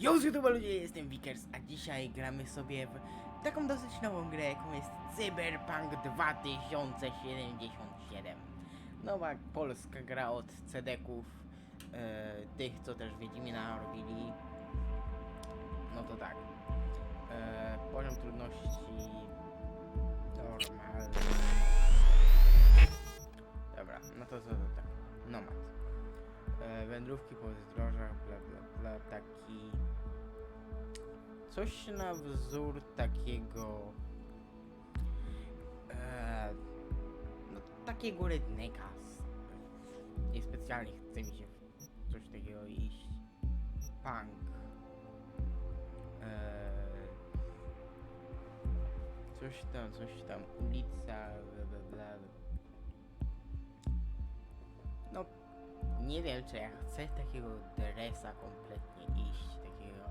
Yo, z YouTube ludzie, jestem Vickers, a dzisiaj gramy sobie w taką dosyć nową grę, jaką jest Cyberpunk 2077. Nowa polska gra od cedeków, e, tych co też Wiedźmina robili. No to tak. E, poziom trudności normalny. Dobra, no to co to tak. Nomad. E, wędrówki po zdrożach, bla bla bla, taki... Coś na wzór takiego... E, no takiego redneka. z- Niespecjalnie chce mi się w coś takiego iść. Punk. E, coś tam, coś tam, ulica, bla bla bla. Nie wiem, czy ja chcę takiego dresa kompletnie iść, takiego...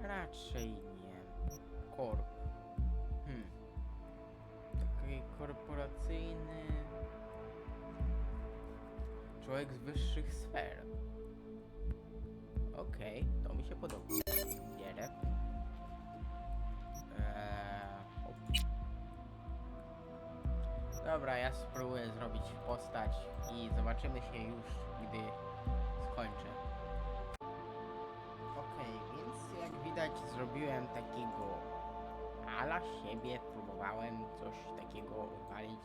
Raczej nie. Korp. Hmm. Taki korporacyjny... Człowiek z wyższych sfer. Okej, to mi się podoba. Bierę. Eee, Dobra, ja spróbuję zrobić postać i zobaczymy się już, gdy skończę. Okej, więc jak widać zrobiłem takiego ala siebie, próbowałem coś takiego uwalić.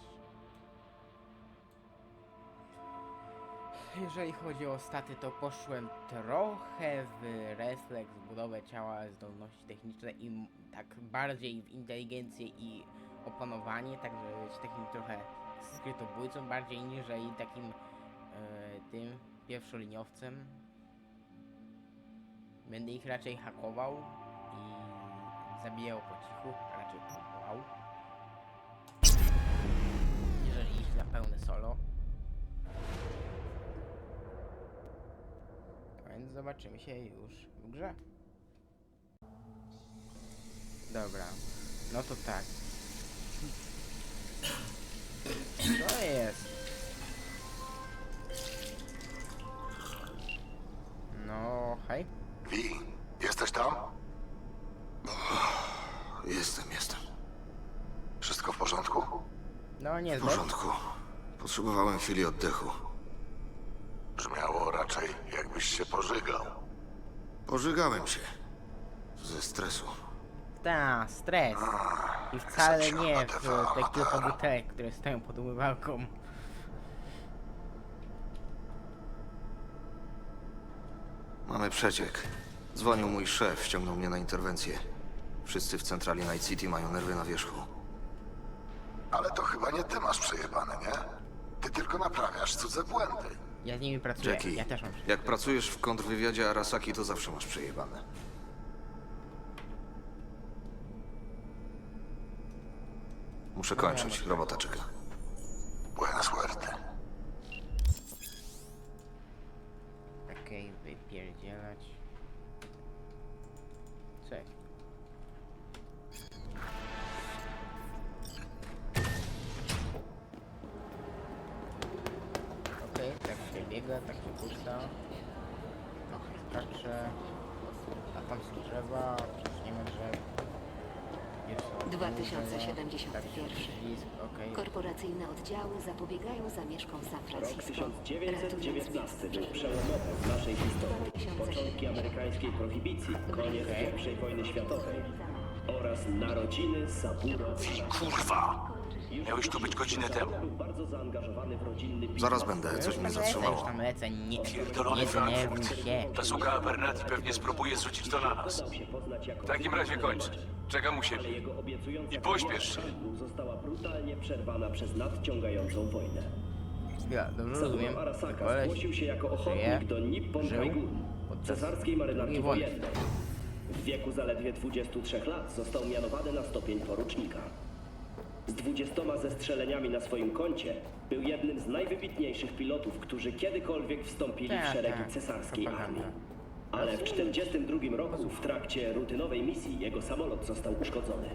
Jeżeli chodzi o staty, to poszłem trochę w refleks, budowę ciała, zdolności techniczne i tak bardziej w inteligencję i opanowanie, tak żeby być takim trochę skrytobójcą bardziej niżeli takim e, tym pierwszoliniowcem. Będę ich raczej hakował i zabijał po cichu, a raczej pompował. Jeżeli iść na pełne solo. Więc zobaczymy się już w grze. Dobra, no to tak. Co jest? No, hej. Wi, jesteś tam? Jestem, jestem. Wszystko w porządku? No W niezłe. porządku. Potrzebowałem chwili oddechu. Brzmiało raczej, jakbyś się pożygał. Pożygałem się. Ze stresu. Ta, stres. I wcale nie w te kilka butelek, które stoją pod umywalką. Mamy przeciek. Dzwonił mój szef, ściągnął mnie na interwencję. Wszyscy w centrali Night City mają nerwy na wierzchu. Ale to chyba nie ty masz przejebane, nie? Ty tylko naprawiasz cudze błędy. Ja z nimi pracuję. Jackie, Ja też mam. jak pracujesz w kontrwywiadzie Arasaki, to zawsze masz przejebane. Muszę kończyć, robota czeka. Buena suerte. Okej, wypierdzielać. Czek. Okej, tak się biega, tak się puszcza. Trochę skacze. A tam są drzewa, przeciniemy drzew. Jest to 2071. Tak, przycisk, okej. Korporacyjne oddziały zapobiegają zamieszkom San Rok Francisco. 1919 był przełomowy w naszej historii. Początki amerykańskiej prohibicji, koniec I wojny światowej oraz narodziny Saburo Kurwa! Miałeś tu być godzinę temu. Był bardzo zaangażowany w rodzinny biznes. Zaraz będę, coś mnie Już zatrzymało. tam lecę, nie, Pierdolony nie denerwuj Frankfurt. się. Ta suka Abernathy pewnie spróbuje zrzucić to na nas. W takim razie kończę. Czekam u ale siebie. jego obiecująca I pośpiesz się. kariera została brutalnie przerwana przez nadciągającą wojnę. Ja, dobrze rozumiem. Arasaka Koleś zgłosił się jako żyje, ochotnik do Nippon żył Kaigun, podczas cesarskiej marynarki II wojny. wojennej. W wieku zaledwie 23 lat został mianowany na stopień porucznika. Z 20 zestrzeleniami na swoim koncie był jednym z najwybitniejszych pilotów, którzy kiedykolwiek wstąpili w Tak, szeregi tak, cesarskiej propaganda. armii. Ale w 42 roku w trakcie rutynowej misji jego samolot został uszkodzony.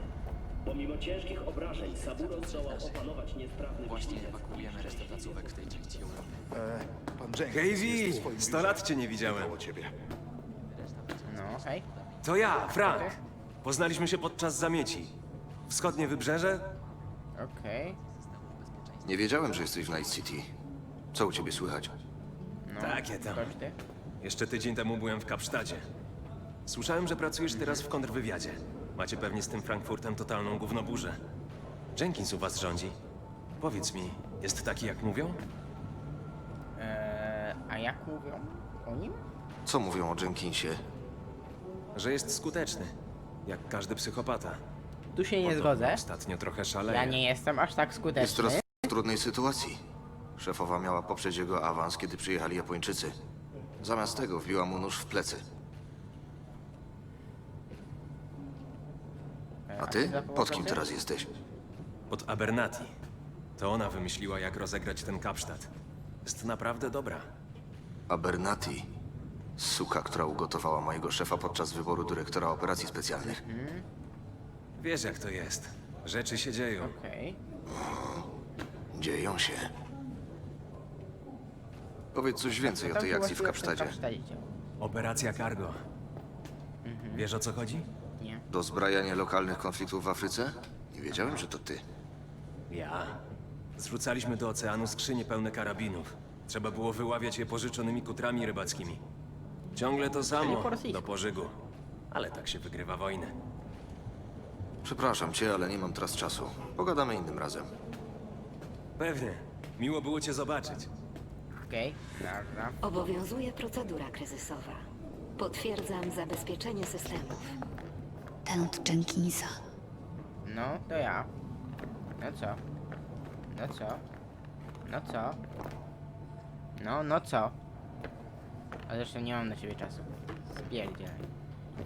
Pomimo ciężkich obrażeń, Saburo zdołał opanować niesprawny Właśnie silnik. ewakuujemy resztę placówek w tej części Europy. Hej, Wi! 100 lat cię nie widziałem. ciebie. Okej. To ja, Frank. Poznaliśmy się podczas zamieci. Wschodnie wybrzeże? Okej. Nie wiedziałem, że jesteś w Night City. Co u ciebie słychać? No. Takie tam. Koszty? Jeszcze tydzień temu byłem w Kapsztadzie. Słyszałem, że pracujesz teraz w kontrwywiadzie. Macie pewnie z tym Frankfurtem totalną gównoburzę. Jenkins u was rządzi. Powiedz mi, jest taki jak mówią? Eee, a jak mówią o nim? Co mówią o Jenkinsie? Że jest skuteczny. Jak każdy psychopata. Tu się nie Podobno zgodzę. Ostatnio trochę szaleje. Ja nie jestem aż tak Jest skuteczny. teraz w trudnej sytuacji. Szefowa miała poprzeć jego awans, kiedy przyjechali Japończycy. Zamiast tego wbiła mu nóż w plecy. A ty? Pod kim teraz jesteś? Pod Abernati. To ona wymyśliła, jak rozegrać ten Kapsztad. Jest naprawdę dobra. Abernati. Suka, która ugotowała mojego szefa podczas wyboru dyrektora operacji specjalnych. Wiesz, jak to jest. Rzeczy się dzieją. Okej. Dzieją się. Powiedz coś więcej o tej akcji w Kapsztadzie. Operacja Cargo. Wiesz, o co chodzi? Nie. Do zbrajania lokalnych konfliktów w Afryce? Nie wiedziałem, że to ty. Ja. Zrzucaliśmy do oceanu skrzynie pełne karabinów. Trzeba było wyławiać je pożyczonymi kutrami rybackimi. Ciągle to samo, po rosyjsku. do pożygu. Ale tak się wygrywa wojnę. Przepraszam cię, ale nie mam teraz czasu. Pogadamy innym razem. Pewnie. Miło było cię zobaczyć. Okej. Dobra. Obowiązuje procedura kryzysowa. Potwierdzam zabezpieczenie systemów. Ten od Jenkinsa. No, to ja. No co? No co? No co? No, no co? A zresztą nie mam na siebie czasu. Spierdzielaj.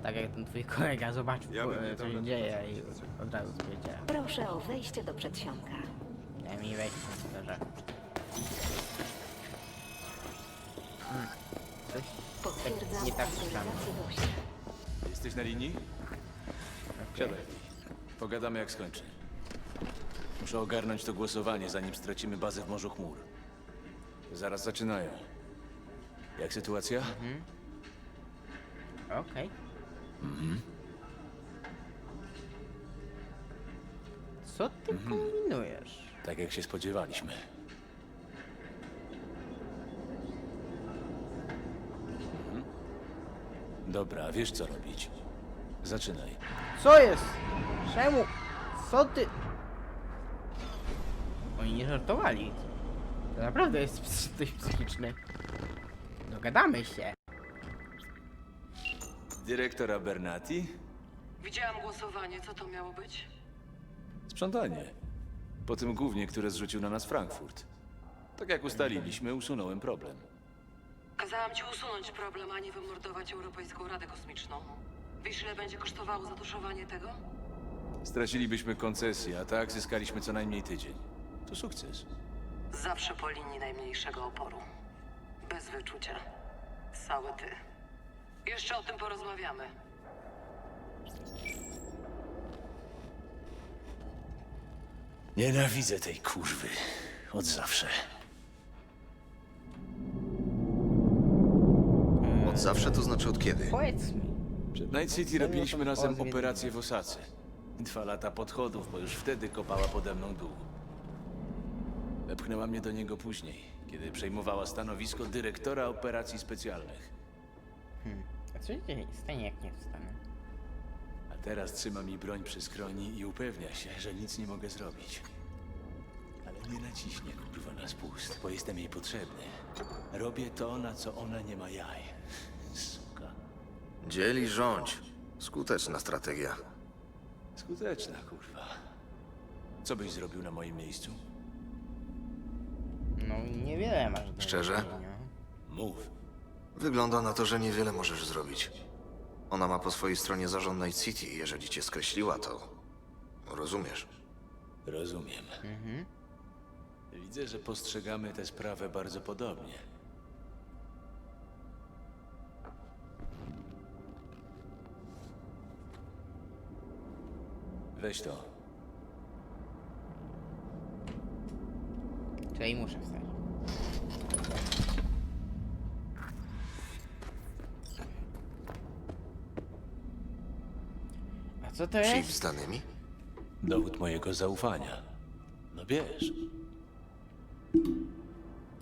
Tak jak ten twój kolega zobaczył, e, co się dzieje i od razu spierdziela. Proszę o wejście do przedsionka. Daj mi wejść, dobrze. Hmm. Coś Potwierdzam nie tak autoryzację gościa. Jesteś na linii? Siadaj. Pogadamy jak skończy. Muszę ogarnąć to głosowanie, zanim stracimy bazę w Morzu Chmur. Zaraz zaczynają. Jak sytuacja? Okej. Co ty kombinujesz? Tak jak się spodziewaliśmy. Dobra, wiesz co robić. Zaczynaj. Co jest? Czemu? Co ty? Oni nie żartowali. To naprawdę jest ps- ktoś psychiczny. Dogadamy się. Dyrektora Bernati? Widziałam głosowanie, co to miało być? Sprzątanie. Po tym głównie, które zrzucił na nas Frankfurt. Tak jak ustaliliśmy, usunąłem problem. Kazałam ci usunąć problem, a nie wymordować Europejską Radę Kosmiczną. Wiesz, ile będzie kosztowało zatuszowanie tego? Stracilibyśmy koncesję, a tak zyskaliśmy co najmniej tydzień. To sukces. Zawsze po linii najmniejszego oporu. Bez wyczucia. Cały ty. Jeszcze o tym porozmawiamy. Nienawidzę tej kurwy. Od zawsze. Od zawsze to znaczy od kiedy? Powiedz mi. Przed Night City robiliśmy razem operację w Osace. Dwa lata podchodów, bo już wtedy kopała pode mną dół. Wepchnęła mnie do niego później, kiedy przejmowała stanowisko dyrektora operacji specjalnych. A co się stanie jak nie wstanę? A teraz trzyma mi broń przy skroni i upewnia się, że nic nie mogę zrobić. Ale nie naciśnie kurwa na spust, bo jestem jej potrzebny. Robię to, na co ona nie ma jaj. Dzieli rządź. Skuteczna strategia. Skuteczna, kurwa. Co byś zrobił na moim miejscu? No niewiele masz do Szczerze? zrobienia. Mów. Wygląda na to, że niewiele możesz zrobić. Ona ma po swojej stronie zarząd Night City. Jeżeli cię skreśliła, to... Rozumiesz. Rozumiem. Widzę, że postrzegamy tę sprawę bardzo podobnie. Weź to. Czyli muszę wstać. Co to Chip jest? z danymi? Dowód mojego zaufania. No wiesz,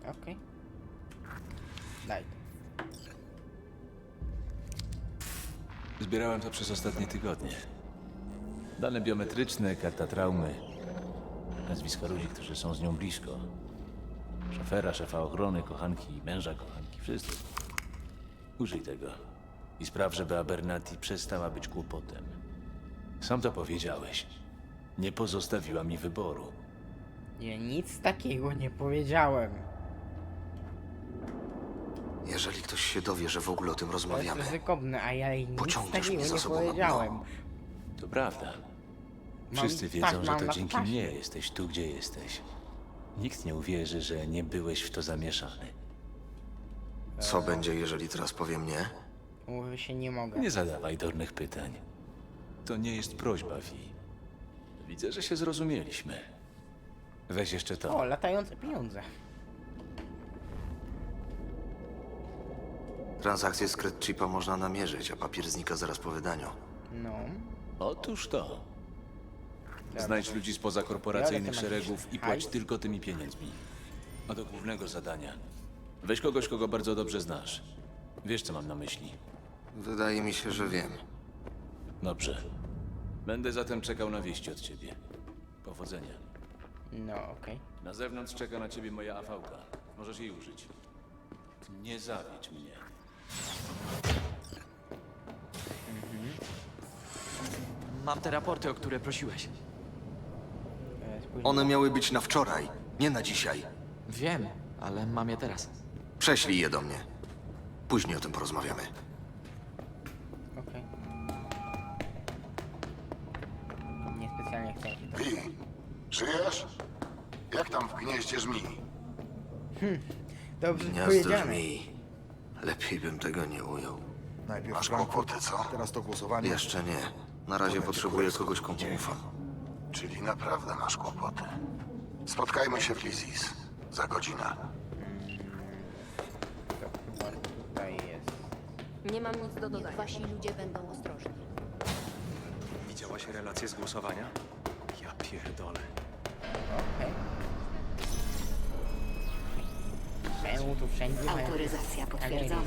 Okej. Daj. zbierałem to przez ostatnie tygodnie. Dane biometryczne, karta traumy, nazwiska ludzi, którzy są z nią blisko. Szofera, szefa ochrony, kochanki, męża kochanki, wszystko. Użyj tego i spraw, żeby Abernati przestała być kłopotem. Sam to powiedziałeś. Nie pozostawiła mi wyboru. Ja nic takiego nie powiedziałem. Jeżeli ktoś się dowie, że w ogóle o tym To jest rozmawiamy, ryzykowne, a ja jej nic Pociągniesz takiego mnie za nie sobą na dno. powiedziałem. To prawda. Mam- Wszyscy tak, wiedzą, że mam to na dzięki mnie jesteś tu, gdzie jesteś. Nikt nie uwierzy, że nie byłeś w to zamieszany. co będzie, jeżeli teraz powiem nie? Mówię się nie mogę. Nie zadawaj durnych pytań. To nie jest prośba, Vi. Widzę, że się zrozumieliśmy. Weź jeszcze to. O, latające pieniądze. Transakcję z Cred Chipa można namierzyć, a papier znika zaraz po wydaniu. No. Otóż to. Znajdź ludzi spoza korporacyjnych szeregów i płać tylko tymi pieniędzmi. A do głównego zadania. Weź kogoś, kogo bardzo dobrze znasz. Wiesz, co mam na myśli. Wydaje mi się, że wiem. Dobrze. Będę zatem czekał na wieści od ciebie. Powodzenia. No, okej. Na zewnątrz czeka na ciebie moja afałka. Możesz jej użyć. Nie zawiedź mnie. Mam te raporty, o które prosiłeś. One miały być na wczoraj, nie na dzisiaj. Wiem, ale mam je teraz. Prześlij je do mnie. Później o tym porozmawiamy. Okej. Niespecjalnie chcę. Wi, żyjesz? Jak tam w gnieździe żmi? Dobrze Gniazdo powiedziane. Lepiej bym tego nie ujął. Najpierw Masz Frankfurt, kłopoty, co? teraz to głosowanie. Jeszcze nie. Na razie potrzebuję kogoś, komu ufam. Czyli naprawdę masz kłopoty. Spotkajmy się w Lizis. Za godzinę. Tutaj jest. Nie mam nic do dodania. Wasi ludzie będą ostrożni. Widziałaś relację z głosowania? Ja pierdolę. Okej. Czemu tu wszędzie mają Autoryzacja potwierdzona.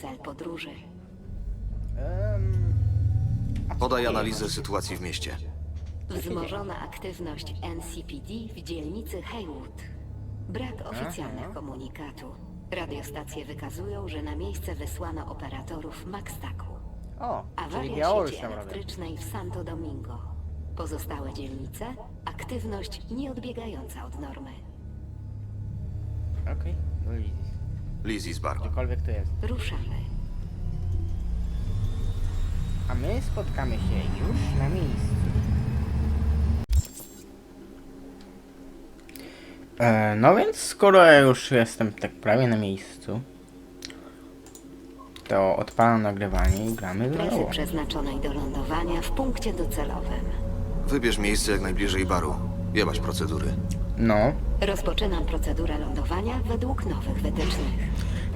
Cel podróży. Podaj analizę sytuacji w mieście. Wzmożona aktywność NCPD w dzielnicy Haywood. Brak oficjalnych komunikatu. Radiostacje wykazują, że na miejsce wysłano operatorów Maxtaku. o, czyli Awaria Białoruś sieci robią. elektrycznej w Santo Domingo. Pozostałe dzielnice aktywność nieodbiegająca od normy. Okej, no i Lizzie z Bar. gdziekolwiek to jest. Ruszamy. A my spotkamy się już na miejscu. E, no więc skoro ja już jestem tak prawie na miejscu, to odpalam nagrywanie i gramy w Trasy przeznaczonej do lądowania w punkcie docelowym. Wybierz miejsce jak najbliżej baru. Jebać procedury. No. Rozpoczynam procedurę lądowania według nowych wytycznych.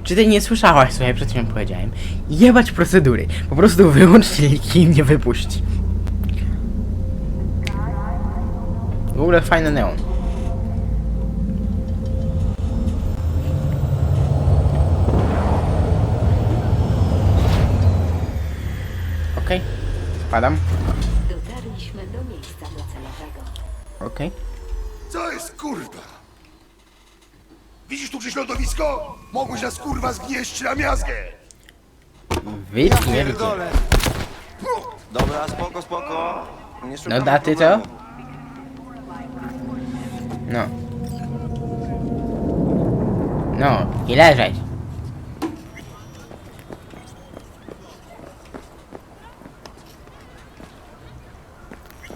Czy ty nie słyszałaś, co ja przed chwilą powiedziałem? Jebać procedury. Po prostu wyłącz silniki i nie wypuść. W ogóle fajny neon. Okej, spadam. Dotarliśmy do miejsca docelowego. Okej. Co jest kurwa? Widzisz tu gdzieś lądowisko? Mogłeś nas kurwa zgnieść na miazgę! Wytniemy Dobra, spoko, spoko. Nie No daty co? No. No, i leżeć.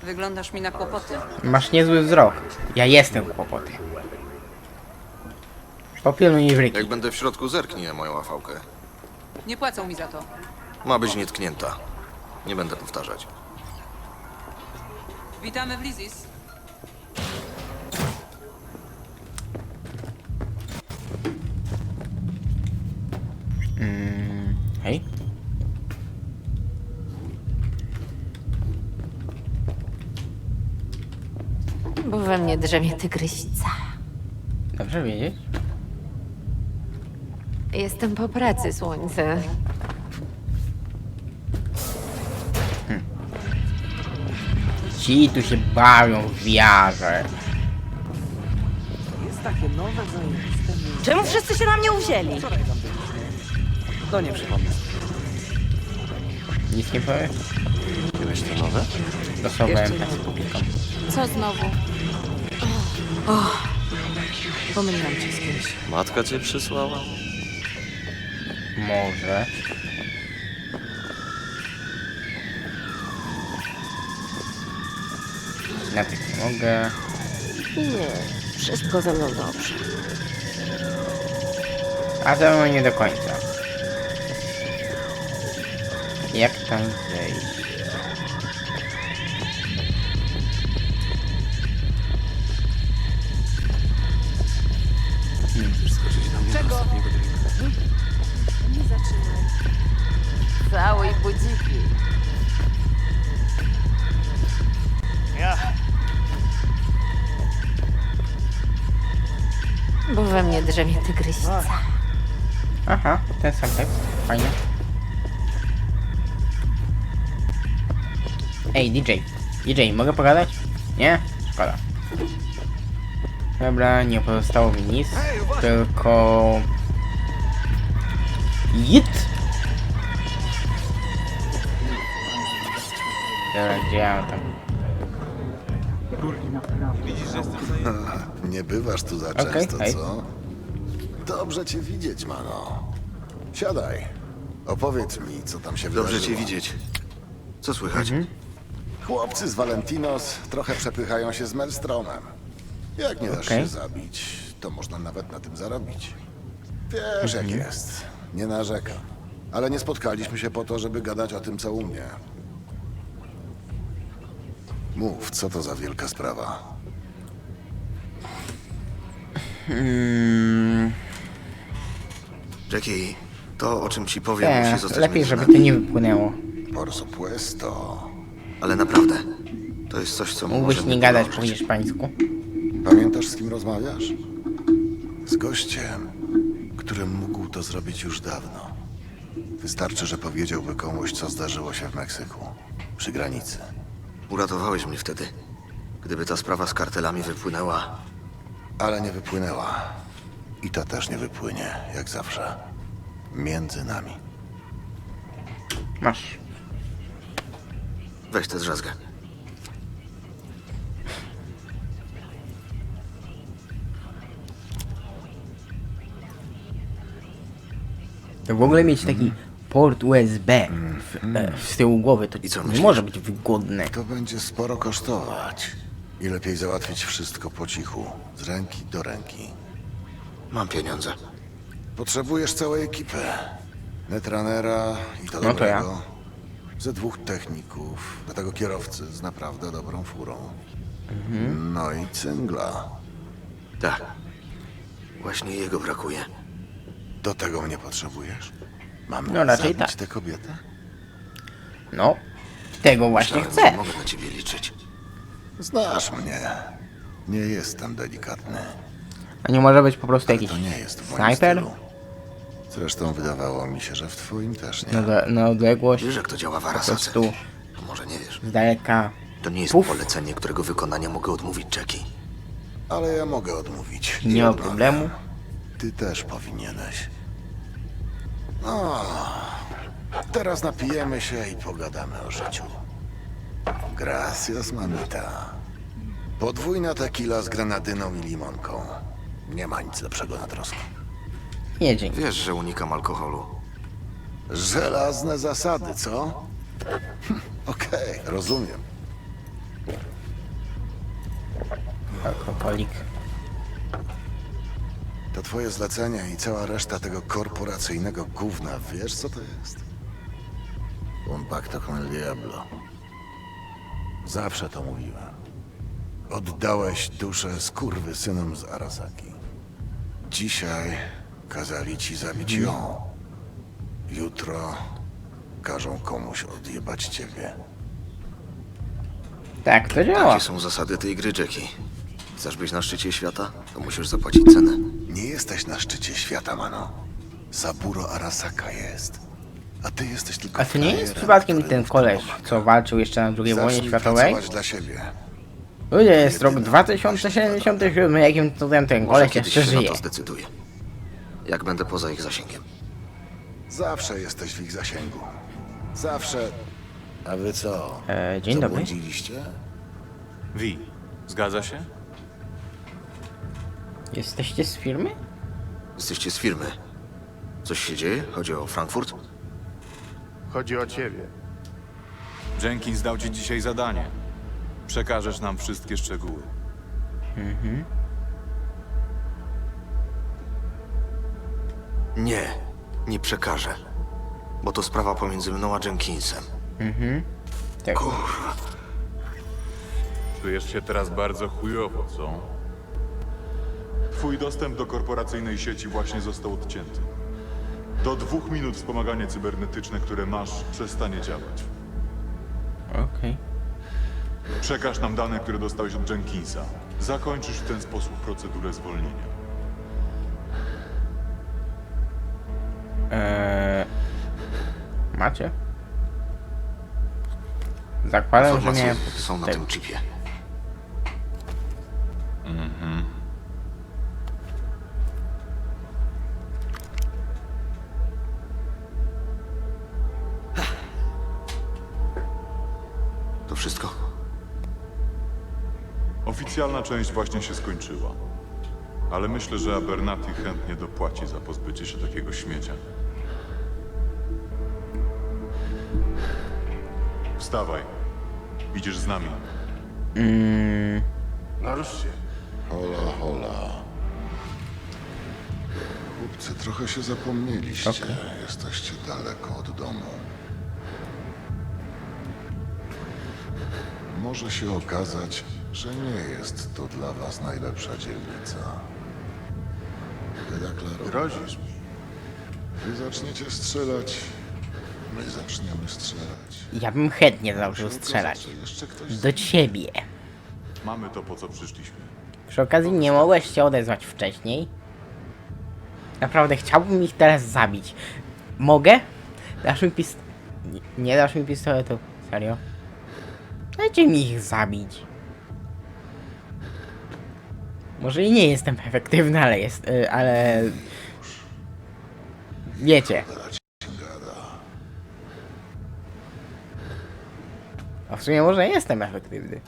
Wyglądasz mi na kłopoty? Masz niezły wzrok. Ja jestem kłopoty. Popilnuj wryki. Jak będę w środku, zerknij na moją afałkę. Nie płacą mi za to. Ma być nietknięta. Nie będę powtarzać. Witamy w Lizis. Mnie drzemie tygrysica. Dobrze wiedzieć. Jestem po pracy, słońce. Ci tu się bawią w wiarze. Czemu wszyscy się na mnie uwzięli? No nie przypomnę. Nic nie powiesz? Byłeś to nowe? Losowałem tak z publiką. Co znowu? Pomyliłam cię z kimś. Matka cię przysłała? Może. Na tych nie mogę. Nie, wszystko ze mną dobrze. A ze mną nie do końca. Jak tam zejść? I budziki. Bo we mnie drzemie tygrysica. Aha, ten sam tekst. Fajnie. Ej, DJ. DJ, mogę pogadać? Nie? Szkoda. Dobra, nie pozostało mi nic. Tylko... Jit! Dobra, gdzie ja tam? Nie bywasz tu za Okej, często, hej. co? Dobrze cię widzieć, mano. Siadaj. Opowiedz mi, co tam się Dobrze wydarzyło. cię widzieć. Co słychać? Chłopcy z Valentinos trochę przepychają się z Melstromem. Jak nie dasz Okej. się zabić, to można nawet na tym zarobić. Wiesz, jak jest. Nie narzekam. Ale nie spotkaliśmy się po to, żeby gadać o tym, co u mnie. Mów, co to za wielka sprawa? Hmm, Jackie, to o czym ci powiem musi nie, zostać lepiej, między żeby nami. to nie wypłynęło. Por supuesto. Ale naprawdę, to jest coś, co Mógłbyś możemy nie gadać po podążyć. hiszpańsku. Pamiętasz, z kim rozmawiasz? Z gościem, który mógł to zrobić już dawno. Wystarczy, że powiedziałby komuś, co zdarzyło się w Meksyku, przy granicy. Uratowałeś mnie wtedy. Gdyby ta sprawa z kartelami wypłynęła, Ale nie wypłynęła. I ta też nie wypłynie, jak zawsze. Między nami. Masz. weź tę drzazgę. W ogóle mieć taki port USB w, e, z tyłu głowy to I co nie myślisz? może być wygodne. To będzie sporo kosztować. I lepiej załatwić wszystko po cichu, z ręki do ręki. Mam pieniądze. Potrzebujesz całej ekipy. Netranera i to No to ja. dobrego. Ze dwóch techników, do tego kierowcy z naprawdę dobrą furą. Mhm. No i cyngla. Tak. Właśnie jego brakuje. Do tego mnie potrzebujesz? Mam No, raczej zabić tak. tę kobietę? No, tego właśnie Myślałem, chcę. że Mogę na ciebie liczyć. Znasz mnie. Nie jestem delikatny. A nie może być po prostu jakiś To nie jest w moim snajper? stylu. Zresztą wydawało mi się, że w twoim też nie. Na, do- na odległość, Wiesz, jak to działa w Arasace? prostu A może nie wiesz? z daleka. To nie jest Puf. polecenie, którego wykonania mogę odmówić Jackie. Ale ja mogę odmówić. Nie ma odmawiam. problemu. Ty też powinieneś. No, teraz napijemy się i pogadamy o życiu. Gracias, mamita. Podwójna tequila z grenadyną i limonką. Nie ma nic lepszego na troskę. Nie, dzięki. Wiesz, że unikam alkoholu. Żelazne zasady, co? Hm, Okej, rozumiem. Alkoholik. To twoje zlecenie i cała reszta tego korporacyjnego gówna. Wiesz, co to jest? Un pacto con el diablo. Zawsze to mówiłem. Oddałeś duszę skurwy synom z Arasaki. Dzisiaj kazali ci zabić ją. Jutro każą komuś odjebać ciebie. Tak to działa. Jakie są zasady tej gry, Jackie? Chcesz być na szczycie świata? To musisz zapłacić cenę. Nie jesteś na szczycie świata, mano. Saburo Arasaka jest. A ty jesteś tylko A to nie jest frajerem, przypadkiem któremu ten tym koleś, pomaga. co walczył jeszcze na II wojnie Zacznij światowej? pracować dla siebie. Ludzie, jest rok 2077, jakim cudem ten Może koleś kiedyś jeszcze się na żyje. to zdecyduję. Jak będę poza ich zasięgiem. Zawsze jesteś w ich zasięgu. Zawsze. A wy co? E, dzień dobry. Zabłądziliście? Wi, zgadza się? Jesteście z firmy? Jesteście z firmy. Coś się dzieje? Chodzi o Frankfurt? Chodzi o ciebie. Jenkins dał ci dzisiaj zadanie. Przekażesz nam wszystkie szczegóły. Mhm. Nie, nie przekażę. Bo to sprawa pomiędzy mną a Jenkinsem. Mhm. Tak. Kurwa. Czujesz się teraz bardzo chujowo, co? Twój dostęp do korporacyjnej sieci właśnie został odcięty. Do dwóch minut wspomaganie cybernetyczne, które masz, przestanie działać. Okej. Przekaż nam dane, które dostałeś od Jenkinsa. Zakończysz w ten sposób procedurę zwolnienia. Eee, macie? Zakładam, że Informacje miałem... są na tym chipie. Oficjalna część właśnie się skończyła. Ale myślę, że Abernathy chętnie dopłaci za pozbycie się takiego śmiecia. Wstawaj. Idziesz z nami. Mm, Narusz się. Hola, hola. Chłopcy, trochę się zapomnieliście. Jesteście daleko od domu. Może się okazać, że nie jest to dla was najlepsza dzielnica. Deklaruję. Grozisz mi. Wy zaczniecie strzelać, my zaczniemy strzelać. ja bym chętnie zaczął strzelać. Jeszcze ktoś Do ciebie. Mamy to, po co przyszliśmy. Przy okazji nie mogłeś się odezwać wcześniej. Naprawdę chciałbym ich teraz zabić. Mogę? Dasz mi pist... Nie, nie dasz mi pistoletu. Serio? Dajcie mi ich zabić. Może i nie jestem efektywny, ale jest... y, ale... Wiecie. A w sumie może jestem efektywny.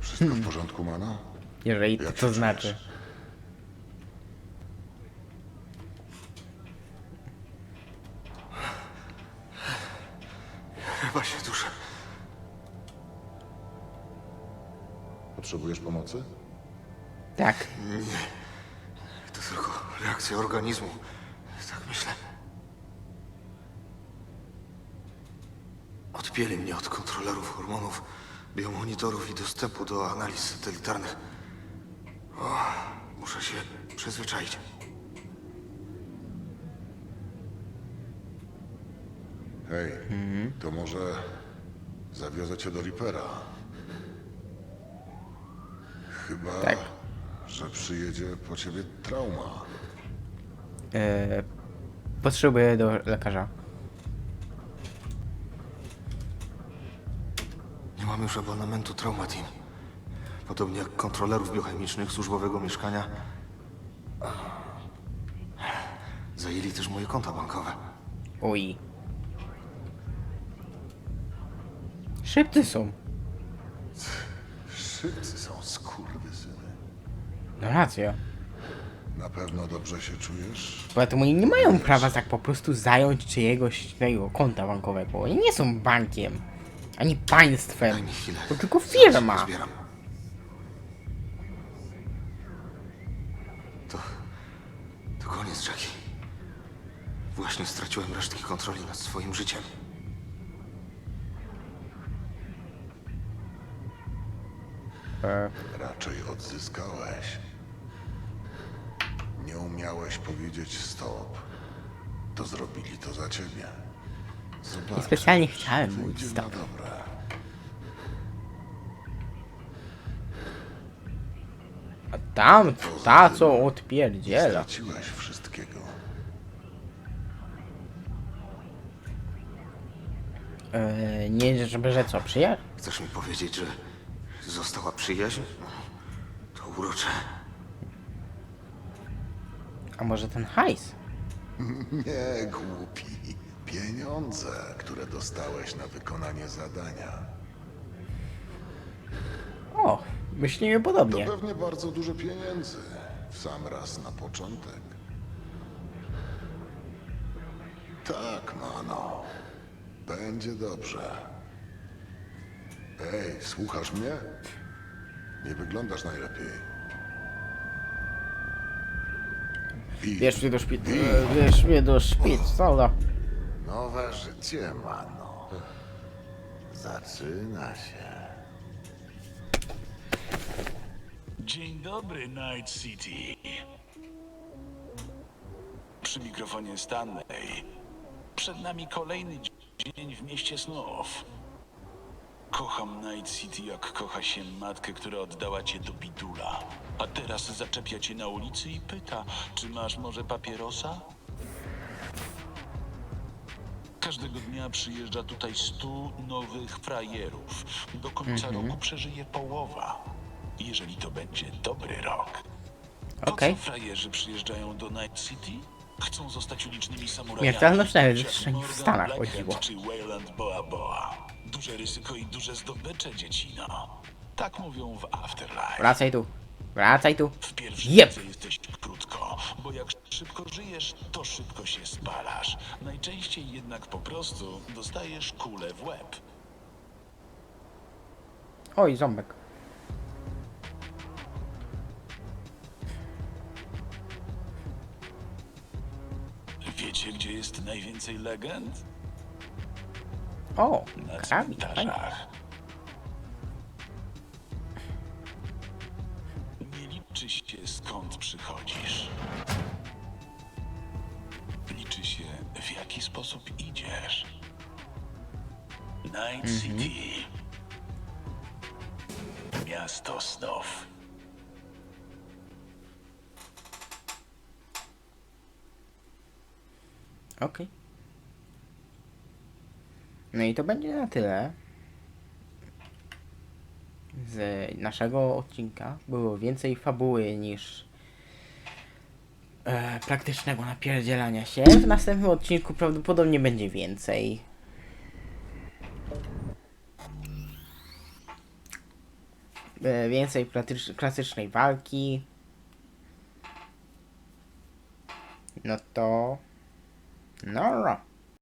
Wszystko w porządku, Mano? Jeżeli to, to znaczy. Chyba się duszę. Potrzebujesz pomocy? Tak. Nie. To tylko reakcja organizmu. Tak myślę. Odpięli mnie od kontrolerów hormonów, biomonitorów i dostępu do analiz satelitarnych. O, muszę się przyzwyczaić. Hej, to może zawiozę cię do Reapera. Chyba, Tak. Że przyjedzie po ciebie trauma. Eee, potrzebuję do lekarza. Nie mam już abonamentu Trauma Team. Podobnie jak kontrolerów biochemicznych służbowego mieszkania. Zajęli też moje konta bankowe. Oj. Szybcy są. Szybcy są skurwysyny. No racja. Na pewno dobrze się czujesz? Poza oni nie mają prawa tak po prostu zająć czyjegoś tego konta bankowego. Oni nie są bankiem. Ani państwem. To tylko firma. Zbieram. To... To koniec, Jackie. Właśnie straciłem resztki kontroli nad swoim życiem. E, Raczej odzyskałeś. Nie umiałeś powiedzieć stop. To zrobili to za ciebie. Zobacz, I specjalnie chciałem wyjdzie mówić na stop. dobre. Tam, ta co odpierdziela. Straciłeś wszystkiego. Eee, nie, żeby że co, przyjaźń? Chcesz mi powiedzieć, że została przyjaźń? To urocze. A może ten hajs? Nie, głupi. Pieniądze, które dostałeś na wykonanie zadania. O, myślimy podobnie. To pewnie bardzo dużo pieniędzy. W sam raz na początek. Tak, mano. Będzie dobrze. Ej, słuchasz mnie? Nie wyglądasz najlepiej. Bierz mnie do szpitala. Bierz mnie do szpitala. Nowe życie, mano. Zaczyna się. Dzień dobry, Night City. Przy mikrofonie Stanley. Przed nami kolejny dzień w mieście snów. Kocham Night City jak kocha się matkę, która oddała cię do bidula. A teraz zaczepia cię na ulicy i pyta, czy masz może papierosa? Każdego dnia przyjeżdża tutaj stu nowych frajerów. Do końca Mhm. roku przeżyje połowa. Jeżeli to będzie dobry rok. Po Okej. co frajerzy przyjeżdżają do Night City? Chcą zostać ulicznymi samurajami. Śmiertelność niż w Stanach Blackhead chodziło. Czy Wayland Boa Boa. Duże ryzyko i duże zdobycze, dziecino. Tak mówią w Afterlife. Wracaj tu. Wracaj tu. W pierwszej drodze jesteś krótko, bo jak szybko żyjesz, to szybko się spalasz. Najczęściej jednak po prostu dostajesz kulę w łeb. Oj, ząbek. Wiecie, gdzie jest najwięcej legend? O, Na fajnie. cmentarzach. Nie liczy się skąd przychodzisz. Liczy się w jaki sposób idziesz. Night Mhm. City. Miasto snów. Okej. No i to będzie na tyle. Z naszego odcinka było więcej fabuły niż e, praktycznego napierdzielania się. W następnym odcinku prawdopodobnie będzie więcej. E, więcej platycz- klasycznej walki. No to... No, no.